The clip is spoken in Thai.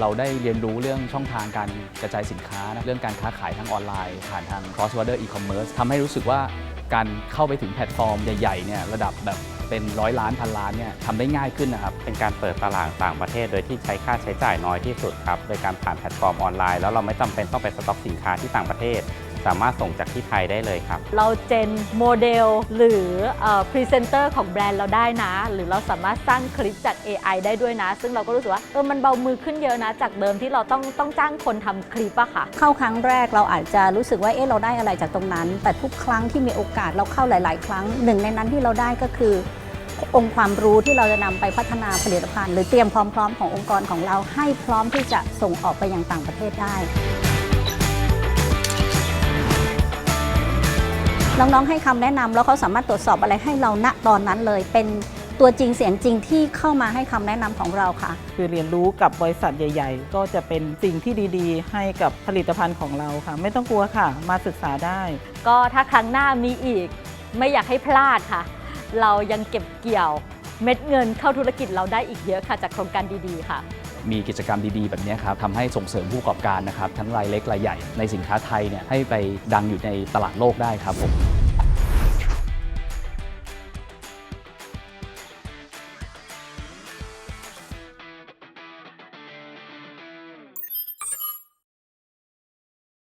เราได้เรียนรู้เรื่องช่องทางการกระจายสินค้านะเรื่องการค้าขายทางออนไลน์ ผ่านทาง cross border e-commerce ทำให้รู้สึกว่าการเข้าไปถึงแพลตฟอร์มใหญ่ๆเนี่ยระดับแบบเป็นร้อยล้านพันล้านเนี่ยทำได้ง่ายขึ้นนะครับ เป็นการเปิดตลาดต่างประเทศ โดยที่ใช้ค่าใช้จ่ายน้อยที่สุดครับ โดยการผ่านแพลตฟอร์มออนไลน์แล้วเราไม่จำเป็นต้องไปสต็อกสินค้าที่ต่างประเทศ สามารถส่งจากที่ไทยได้เลยครับ เราเจนโมเดลหรือพรีเซนเตอร์ของแบรนด์เราได้นะ หรือเราสามารถสร้างคลิปจาก AI ได้ด้วยนะ ซึ่งเราก็รู้สึกว่าเออมันเบามือขึ้นเยอะนะ จากเดิมที่เราต้องต้องจ้างคนทำคลิปอะค่ะ เข้าครั้งแรกเราอาจจะรู้สึกว่าเอ๊ะเราได้อะไรจากตรงนั้น แต่ทุกครั้งที่มีโอกาสเราเข้าหลาย ๆ ครั้งหนึ่งในนั้นที่เราได้ก็คือองค์ความรู้ที่เราจะนำไปพัฒนาผลิตภัณฑ์ หรือเตรียมความพร้อมขององค์กรของเราให้พร้อมที่จะส่งออกไปยังต่างประเทศได้ น้องๆให้คำแนะนำแล้วเขาสามารถตรวจสอบอะไรให้เราณตอนนั้นเลย เป็นตัวจริงเสียงจริงที่เข้ามาให้คำแนะนำของเราค่ะ คือเรียนรู้กับบริษัทใหญ่ ๆ ก็จะเป็นสิ่งที่ดีๆ ให้กับผลิตภัณฑ์ของเราค่ะ ไม่ต้องกลัวค่ะ มาศึกษาได้ ก็ถ้าครั้งหน้ามีอีก ไม่อยากให้พลาดค่ะ เรายังเก็บเกี่ยว เม็ดเงินเข้าธุรกิจเราได้อีกเยอะค่ะ จากโครงการดีๆ ค่ะ มีกิจกรรมดีๆ แบบนี้ครับทำให้ส่งเสริมผู้ประกอบการนะครับ ทั้งรายเล็กรายใหญ่ในสินค้าไทยเนี่ยให้ไปดังอยู่ในตลาดโลกได้ครับผม